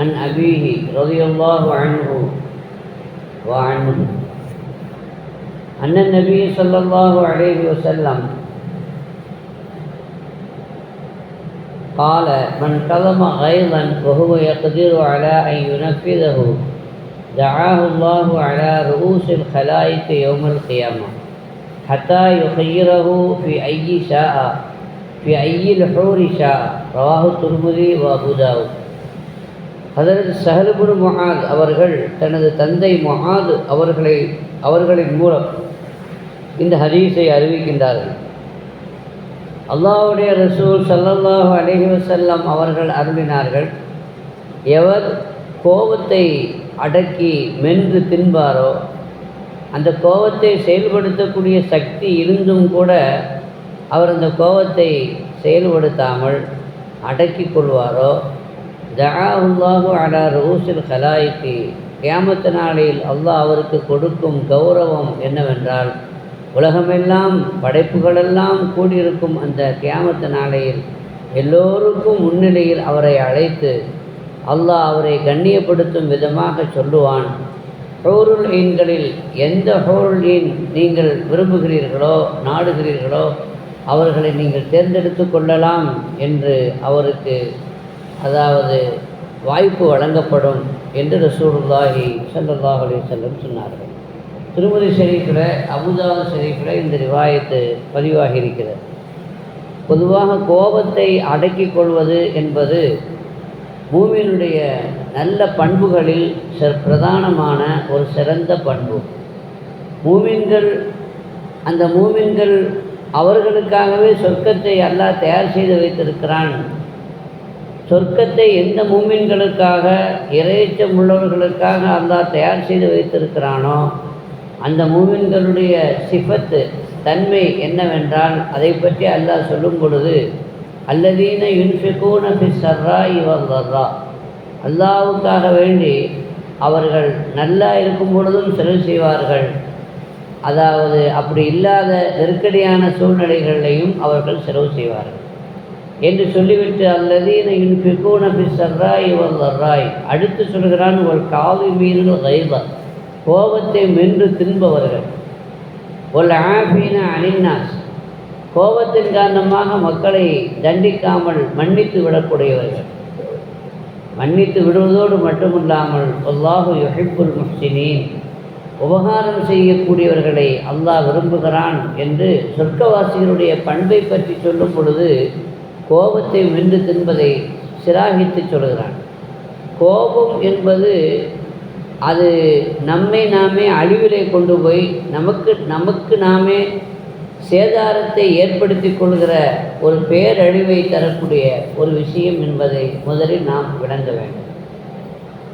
عن أبيه رضي الله عنه وعنه. أن النبي صلى الله عليه وسلم قال من كظم غيظا وهو يقدر على أن ينفذه دعاه الله على رؤوس الخلائق يوم القيامة حتى يخيره في أي شاء في أي الحور شاء رواه الترمذي وأبو داود. அதற்கு சஹலுபுர் மொஹாத் அவர்கள் தனது தந்தை மொஹாத் அவர்களை அவர்களின் மூலம் இந்த ஹதீஸை அறிவிக்கின்றார்கள். அல்லாஹ்வுடைய ரசூல் சல்லல்லாஹு அலைஹி வஸல்லம் அவர்கள் அருளினார்கள் எவர் கோபத்தை அடக்கி மென்று தின்பாரோ அந்த கோபத்தை செயல்படுத்தக்கூடிய சக்தி இருந்தும் கூட அவர் அந்த கோபத்தை செயல்படுத்தாமல் அடக்கி கொள்வாரோ தஆவுல்லாஹு அலா ரூசில் ஹலாய்க்கு கியாமத்து நாளில் அல்லாஹ் அவருக்கு கொடுக்கும் கௌரவம் என்னவென்றால் உலகமெல்லாம் படைப்புகளெல்லாம் கூடியிருக்கும் அந்த கியாமத்து நாளையில் எல்லோருக்கும் முன்னிலையில் அவரை அழைத்து அல்லாஹ் அவரை கண்ணியப்படுத்தும் விதமாக சொல்லுவான். ஹோருள் ஈன்களில் எந்த ஹோருள் ஈன் நீங்கள் விரும்புகிறீர்களோ நாடுகிறீர்களோ அவர்களை நீங்கள் தேர்ந்தெடுத்து கொள்ளலாம் என்று அவருக்கு அதாவது வாய்ப்பு வழங்கப்படும் என்று ரசூலுல்லாஹி ஸல்லல்லாஹு அலைஹி வஸல்லம் சொன்னார்கள். திருமதி ஷெரீஃபில் அபுதாபு ஷெரீஃபில் இந்த ரிவாயத்து பதிவாகி இருக்கிறது. பொதுவாக கோபத்தை அடக்கிக் கொள்வது என்பது பூமியினுடைய நல்ல பண்புகளில் பிரதானமான ஒரு சிறந்த பண்பு. மூமின்கள் அந்த மூமின்கள் அவர்களுக்காகவே சொர்க்கத்தை அல்லாஹ் தயார் செய்து வைத்திருக்கிறான். சொர்க்கத்தை எந்த மூமின்களுக்காக இறையச்சம் உள்ளவர்களுக்காக அல்லா தயார் செய்து வைத்திருக்கிறானோ அந்த மூமின்களுடைய சிஃபத்து தன்மை என்னவென்றால் அதை பற்றி அல்லாஹ் சொல்லும் பொழுது அல்லதீன யுன்ஃபிகூன ஃபி சர்ரா வர்றா அல்லாவுக்காக வேண்டி அவர்கள் நல்லா இருக்கும் பொழுதும் செலவு செய்வார்கள். அதாவது அப்படி இல்லாத நெருக்கடியான சூழ்நிலைகளையும் அவர்கள் செலவு செய்வார்கள். என்று சொல்லிவிட்டு அல்லதீன யுன்ஃபிகூன ஃபி சர்ரா இவர்ராய் அடுத்து சொல்கிறான் ஒரு காவி மீது ரைவா கோபத்தை மென்று திரும்பவர்கள் ஒரு ஆபீன அனின்னாஸ். கோபத்தின் காரணமாக மக்களை தண்டிக்காமல் மன்னித்து விடக்கூடியவர்கள். மன்னித்து விடுவதோடு மட்டுமில்லாமல் அல்லாஹு யுஹிப்புல் முஹ்சினீன். உபகாரம் செய்யக்கூடியவர்களை அல்லாஹ் விரும்புகிறான் என்று சொர்க்கவாசிகளுடைய பண்பை பற்றி சொல்லும் பொழுது கோபத்தை வென்று தின்பதை சிராகித்து சொல்கிறான் கோபம் என்பது அது நம்மை நாமே அழிவிலே கொண்டு போய் நமக்கு நமக்கு நாமே சேதாரத்தை ஏற்படுத்தி கொள்கிற ஒரு பேரழிவை தரக்கூடிய ஒரு விஷயம் என்பதை முதலில் நாம் விளங்க வேண்டும்.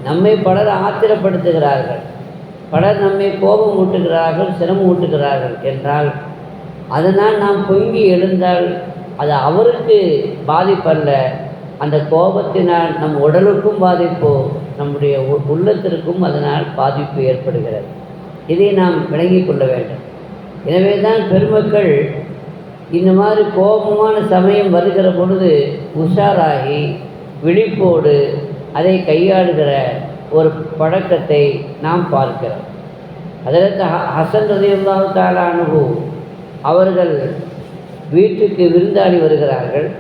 நம்மை பலர் ஆத்திரப்படுத்துகிறார்கள். பலர் நம்மை கோபம் ஊட்டுகிறார்கள் சிரமம் ஊட்டுகிறார்கள் என்றால் அதனால் நாம் பொங்கி எழுந்தால் அது அவருக்கு பாதிப்பல்ல. அந்த கோபத்தினால் நம் உடலுக்கும் பாதிப்பு நம்முடைய உள்ளத்திற்கும் அதனால் பாதிப்பு ஏற்படுகிறது. இதை நாம் விளங்கி கொள்ள வேண்டும். எனவே தான் பெருமக்கள் இந்த மாதிரி கோபமான சமயம் வருகிற பொழுது உஷாராகி விழிப்போடு அதை கையாளுகிற ஒரு பழக்கத்தை நாம் பார்க்கிறோம். அதற்கு ஹசன் ரதியுல்லாஹு தாலா அவர்கள் வீட்டுக்கு விருந்தாளி வருகிறார்கள்.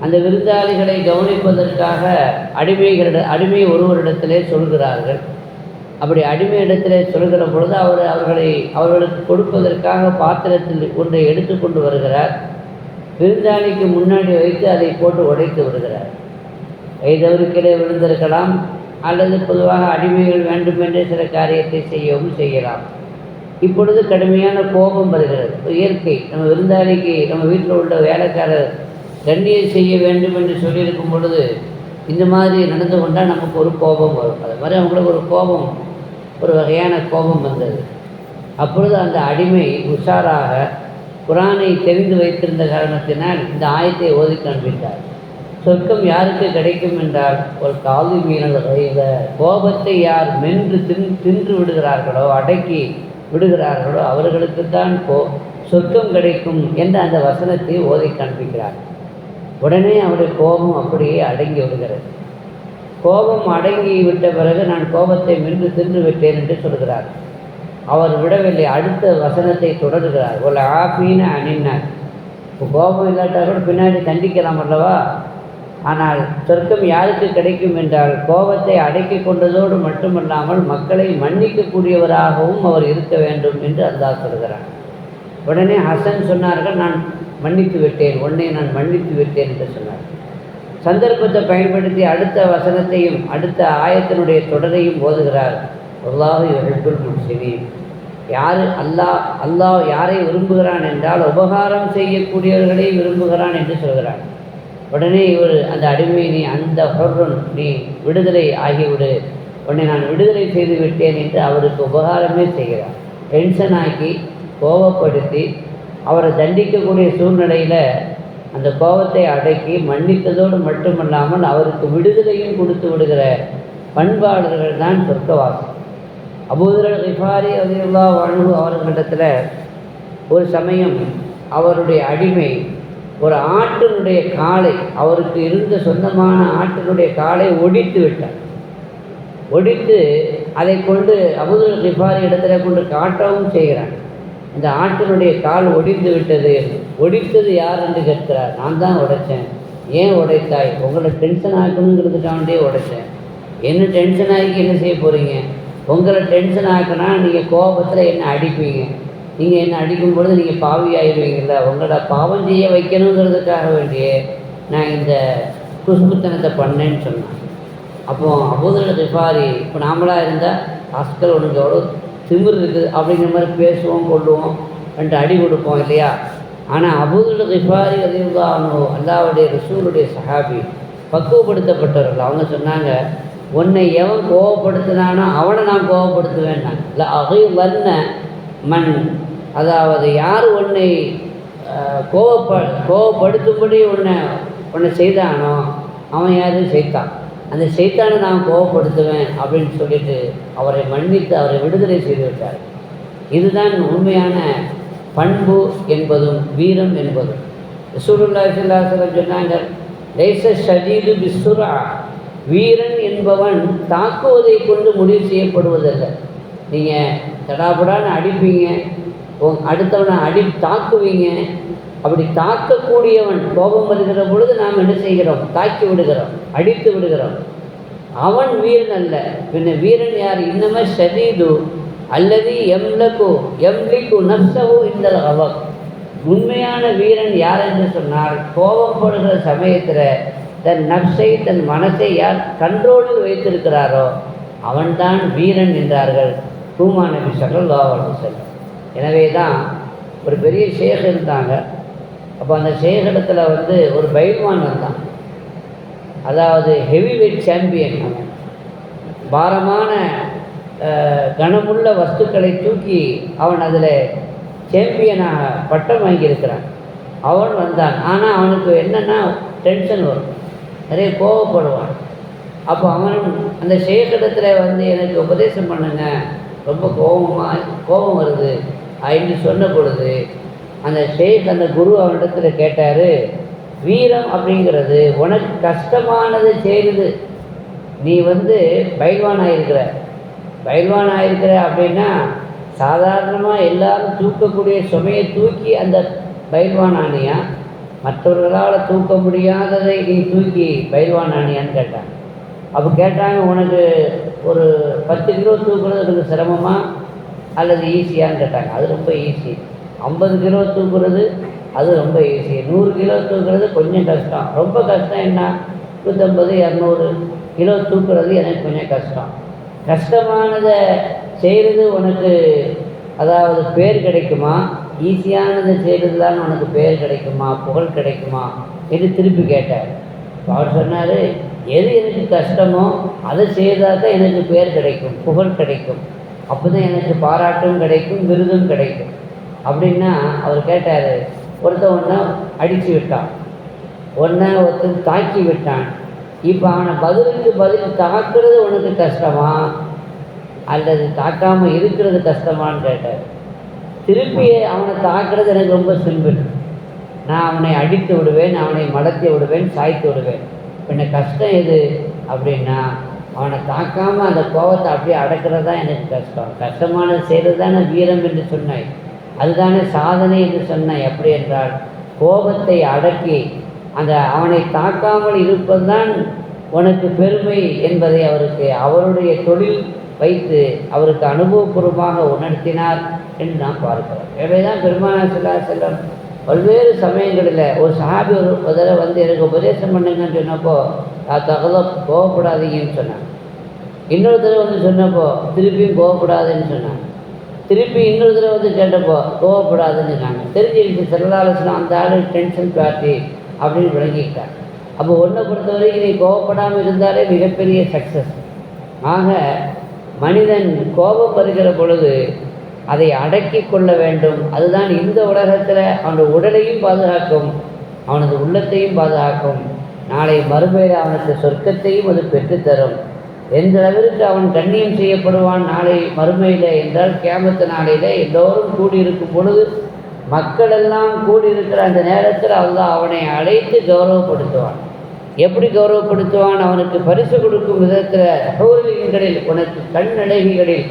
அந்த விருந்தாளிகளை கவனிப்பதற்காக அடிமைகளிட அடிமை ஒருவரிடத்திலே சொல்கிறார்கள். அப்படி அடிமை இடத்திலே சொல்கிற பொழுது அவர் அவர்களை அவர்களுக்கு கொடுப்பதற்காக பாத்திரத்தில் ஒன்றை எடுத்துக்கொண்டு வருகிறார். விருந்தாளிக்கு முன்னாடி வைத்து அதை போட்டு உடைத்து விடுகிறார். வயதவருக்கிலே விழுந்திருக்கலாம் அல்லது பொதுவாக அடிமைகள் வேண்டுமென்றே சில காரியத்தை செய்யவும் செய்யலாம். இப்பொழுது கடுமையான கோபம் வருகிறது. இயற்கை நம்ம விருந்தாளிக்கு நம்ம வீட்டில் உள்ள வேலைக்காரர் கண்ணியம் செய்ய வேண்டும் என்று சொல்லியிருக்கும் பொழுது இந்த மாதிரி நடந்து கொண்டால் நமக்கு ஒரு கோபம் வரும். அது மாதிரி அவங்களுக்கு ஒரு கோபம் ஒரு வகையான கோபம் வந்தது. அப்பொழுது அந்த அடிமை உஷாராக குரானை தெரிந்து வைத்திருந்த காரணத்தினால் இந்த ஆயத்தை ஓதி காண்பித்தார். சொர்க்கம் யாருக்கு கிடைக்கும் என்றால் ஒரு காது மீனல் வகையில் கோபத்தை யார் மென்று தின் தின்று விடுகிறார்களோ அடக்கி விடுகிறார்களோ அவர்களுக்கு தான் கோ சொர்க்கம் கிடைக்கும் என்ற அந்த வசனத்தை ஓதி காண்பிக்கிறார். உடனே அவருடைய கோபம் அப்படியே அடங்கி விடுகிறது. கோபம் அடங்கி விட்ட பிறகு நான் கோபத்தை மென்று தின்று விட்டேன் என்று சொல்கிறார். அவர் விடவில்லை அடுத்த வசனத்தை தொடர்கிறார். ஒரு ஆஃபீன அணினார் இப்போ கோபம் இல்லாட்டா கூட பின்னாடி தண்டிக்கலாம் அல்லவா? ஆனால் சொர்க்கம் யாருக்கு கிடைக்கும் என்றால் கோபத்தை அடக்கி கொண்டதோடு மட்டுமல்லாமல் மக்களை மன்னிக்கக்கூடியவராகவும் அவர் இருக்க வேண்டும் என்று அல்லாஹ் சொல்கிறார் உடனே ஹசன் சொன்னார்கள் நான் மன்னித்து விட்டேன் உடனே நான் மன்னித்து விட்டேன் என்று சொன்னார். சந்தர்ப்பத்தை பயன்படுத்தி அடுத்த வசனத்தையும் அடுத்த ஆயத்தினுடைய தொடரையும் ஓதுகிறார். அல்லாஹ் இவர்கள் முஸ்லிமீன் யார் அல்லாஹ் அல்லாஹ் யாரை விரும்புகிறான் என்றால் உபகாரம் செய்யக்கூடியவர்களை விரும்புகிறான் என்று சொல்கிறான். உடனே இவர் அந்த அடிமை நீ அந்த ஹொர்ரன் நீ விடுதலை ஆகிவிடு. உடனே நான் விடுதலை செய்து விட்டேன் என்று அவருக்கு உபகாரமே செய்கிறார். டென்ஷன் ஆக்கி கோபப்படுத்தி அவரை தண்டிக்கக்கூடிய சூழ்நிலையில் அந்த கோபத்தை அடக்கி மன்னித்ததோடு மட்டுமல்லாமல் அவருக்கு விடுதலையும் கொடுத்து விடுகிற பண்பாளர்கள் தான் சொர்க்கவாசம் அபூதர் ரிஃபாரி அதில்லா வாழ்வு அவர்களிடத்தில் ஒரு சமயம் அவருடைய அடிமை ஒரு ஆட்டினுடைய காலை அவருக்கு இருந்த சொந்தமான ஆட்டினுடைய காலை ஒடித்து விட்டார். ஒடித்து அதை கொண்டு அபுதுல் ரிஃபாரி இடத்துல கொண்டு காட்டவும் செய்கிறான் இந்த ஆட்டினுடைய கால் ஒடிந்து விட்டது. ஒடித்தது யார் என்று கேட்கிறார். நான் தான் உடைச்சேன் ஏன் உடைத்தாய்? உங்களை டென்ஷன் ஆக்கணுங்கிறதுக்காண்டியே உடைச்சேன் என்ன டென்ஷன் ஆகி என்ன செய்ய போகிறீங்க உங்களை டென்ஷன் ஆக்கினா நீங்கள் கோபத்தில் என்ன அடிப்பீங்க? நீங்கள் என்ன அடிக்கும் பொழுது நீங்கள் பாவி ஆயிடுவீங்கள்ல உங்களோட பாவம் செய்ய வைக்கணுங்கிறதுக்காக வேண்டியே நான் இந்த குஷ்புத்தனத்தை பண்ணேன்னு சொன்னேன் அப்போ அபூதல் திஃபாரி இப்போ நாமளாக இருந்தால் ஆஸ்கர் உனக்கு எவ்வளோ திமிர் இருக்குது? அப்படிங்கிற மாதிரி பேசுவோம் கொள்ளுவோம் ரெண்டு அடி கொடுப்போம் இல்லையா? ஆனால் அபூதல் ரிஃபாரி அதிர்தானோ அல்லாவுடைய ரசூலுடைய சஹாபி பக்குவப்படுத்தப்பட்டவர்கள். அவங்க சொன்னாங்க உன்னை எவன் கோவப்படுத்தினானோ அவனை நான் கோவப்படுத்துவேன் நான் இல்லை அகை வர்ண மண் அதாவது யார் உன்னை கோவப்ப கோவப்படுத்தும்படி உன்னை உன்னை செய்தானோ அவன் யாரும் செய்தான் அந்த செய்தானை நான் கோவப்படுத்துவேன் அப்படின்னு சொல்லிட்டு அவரை மன்னித்து அவரை விடுதலை செய்து விட்டார். இதுதான் உண்மையான பண்பு என்பதும் வீரம் என்பதும். ரசூலுல்லாஹி ஸல்லல்லாஹு சொன்னாங்க லைஸ ஷதீது பிசுரா வீரன் என்பவன் தாக்குவதை கொண்டு முடிவு செய்யப்படுவதில்லை. நீங்கள் தடாபடான்னு அடிப்பீங்க அடுத்தவனை அடி தாக்குவீங்க. அப்படி தாக்கக்கூடியவன் கோபம் வருகிற பொழுது நாம் என்ன செய்கிறோம்? தாக்கி விடுகிறோம். அடித்து விடுகிறோம். அவன் வீரன் அல்ல. பின்ன வீரன் யார்? இன்னமே ஷதீது. அல்லது எம்லகு எம்லிக்கு நப்சவு இந்த அவன் உண்மையான வீரன் யார் என்று சொன்னால் கோபப்படுகிற சமயத்தில் தன் நப்சை தன் மனசை யார் கண்ட்ரோலில் வைத்திருக்கிறாரோ அவன்தான் வீரன் என்றார்கள். பூமான நபி சல்லா செல்லும் எனவே தான் ஒரு பெரிய ஷேக் இருந்தாங்க. அப்போ அந்த ஷேக் இடத்துல வந்து ஒரு பைல்வான் வந்தான் அதாவது ஹெவி வெயிட் சாம்பியன் அவன். பாரமான கனமுள்ள வஸ்துக்களை தூக்கி அவன் அதில் சாம்பியனாக பட்டம் வாங்கியிருக்கிறான். அவன் வந்தான். ஆனால் அவனுக்கு என்னென்னா டென்ஷன் வரும். நிறைய கோவப்படுவான். அப்போ அவன் அந்த ஷேக்கிடத்தில் வந்து எனக்கு உபதேசம் பண்ணுங்க. ரொம்ப கோபமாக கோபம் வருது. அப்படின்னு சொன்ன பொழுது அந்த ஷேக் அந்த குரு அவனிடத்தில் கேட்டார் வீரம் அப்படிங்கிறது உனக்கு கஷ்டமானது செய்யுது நீ வந்து பைல்வான் ஆயிருக்கிற. பைல்வான் அப்படின்னா சாதாரணமாக எல்லாரும் தூக்கக்கூடிய சுமையை தூக்கி அந்த பயில்வானானியா மற்றவர்களால் தூக்க முடியாததை நீ தூக்கி பயில்வானானியான்னு ஆனியான்னு கேட்டான் அப்போ கேட்டாங்க உனக்கு ஒரு பத்து கிலோ தூக்குறது எனக்கு சிரமமாக அல்லது ஈஸியான்னு கேட்டாங்க. அது ரொம்ப ஈஸி ஐம்பது கிலோ தூக்குறது அது ரொம்ப ஈஸி நூறு கிலோ தூக்குறது கொஞ்சம் கஷ்டம். ரொம்ப கஷ்டம் என்ன? நூற்றம்பது இரநூறு கிலோ தூக்குறது எனக்கு கொஞ்சம் கஷ்டம். கஷ்டமானதை செய்கிறது உனக்கு அதாவது பேர் கிடைக்குமா? ஈஸியானதை செய்கிறது தான் உனக்கு பேர் கிடைக்குமா? புகழ் கிடைக்குமா? என்று திருப்பி கேட்டார். அவர் சொன்னார் எது எனக்கு கஷ்டமோ அதை செய்தால் தான் எனக்கு பேர் கிடைக்கும் புகழ் கிடைக்கும். அப்போ தான் எனக்கு பாராட்டும் கிடைக்கும் விருதும் கிடைக்கும். அப்படின்னா அவர் கேட்டார் ஒருத்தன் ஒன்றை அடித்து விட்டான். ஒன்றை ஒருத்தன் தாக்கி விட்டான். இப்போ அவனை பதிலுக்கு பதில் தாக்குறது உனக்கு கஷ்டமா? அல்லது தாக்காமல் இருக்கிறது கஷ்டமான்னு கேட்டார். திருப்பி அவனை தாக்குறது எனக்கு ரொம்ப சிம்பிள். நான் அவனை அடித்து விடுவேன் அவனை மடத்தி விடுவேன் சாய்த்து விடுவேன். பின்ன கஷ்டம் எது? அப்படின்னா அவனை தாக்காமல் அந்த கோபத்தை அப்படியே அடக்கிறது தான் எனக்கு கஷ்டம். கஷ்டமானது செய்கிறது தானே வீரம் என்று சொன்னாய். அதுதானே சாதனை என்று சொன்னாய். எப்படி என்றால் கோபத்தை அடக்கி அந்த அவனை தாக்காமல் இருப்பதுதான் உனக்கு பெருமை என்பதை அவருக்கு அவருடைய தொழில் வைத்து அவருக்கு அனுபவபூர்வமாக உணர்த்தினார் என்று நாம் பார்க்கிறோம். எனவே தான் பெருமானா செல்லா செல்லம். பல்வேறு சமயங்களில் ஒரு சாபி ஒரு முதல்ல தடவை வந்து எனக்கு உபதேசம் பண்ணுங்கன்னு சொன்னப்போ நான் தகவல கோவப்படாதீங்கன்னு சொன்னேன். இன்னொரு தடவை வந்து சொன்னப்போ திருப்பியும் கோவப்படாதுன்னு சொன்னாங்க திருப்பி இன்னொரு தடவை வந்து கேட்டப்போ கோவப்படாதுன்னு சொன்னாங்க. தெரிஞ்சுக்கிட்டு செல்லாலோசனம் அந்த ஆள் டென்ஷன் பார்ட்டி அப்படின்னு விளங்கிக்கிட்டாங்க அப்போ ஒன்றை பொறுத்தவரைக்கும் நீ கோவப்படாமல் இருந்தாலே மிகப்பெரிய சக்ஸஸ் ஆக மனிதன் கோபம் பொழுது அதை அடக்கி கொள்ள வேண்டும். அதுதான் இந்த உலகத்தில் அவனது உடலையும் பாதுகாக்கும். அவனது உள்ளத்தையும் பாதுகாக்கும். நாளை மறுபெயர் அவனுக்கு சொர்க்கத்தையும் அது பெற்றுத்தரும் எந்த அளவிற்கு அவன் கண்ணியம் செய்யப்படுவான் நாளை மறுமையில் என்றால் கேமத்து நாளையில் எல்லோரும் கூடியிருக்கும் பொழுது மக்களெல்லாம் கூடியிருக்கிற அந்த நேரத்தில் அல்லாஹ் அவனை அழைத்து கௌரவப்படுத்துவான். எப்படி கௌரவப்படுத்துவான்? அவனுக்கு பரிசு கொடுக்கும் விதத்தில் சகோதரிகளில் உனக்கு கண்ணழகிகளில்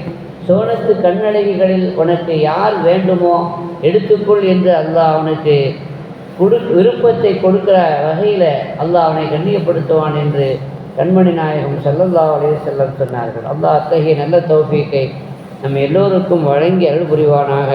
சோனத்து கண்ணழகிகளில் உனக்கு யார் வேண்டுமோ எடுத்துக்கொள் என்று அல்லாஹ் அவனுக்கு கொடு விருப்பத்தை கொடுக்கிற வகையில் அல்லாஹ் அவனை கண்ணியப்படுத்துவான் என்று கண்மணி நாயகம் செல்லல்லா அலே செல்லம் சொன்னார்கள். அல்லாஹ் அத்தகைய நல்ல தௌஃபீக்கை நம்ம எல்லோருக்கும் வழங்கி அருள் புரிவானாக.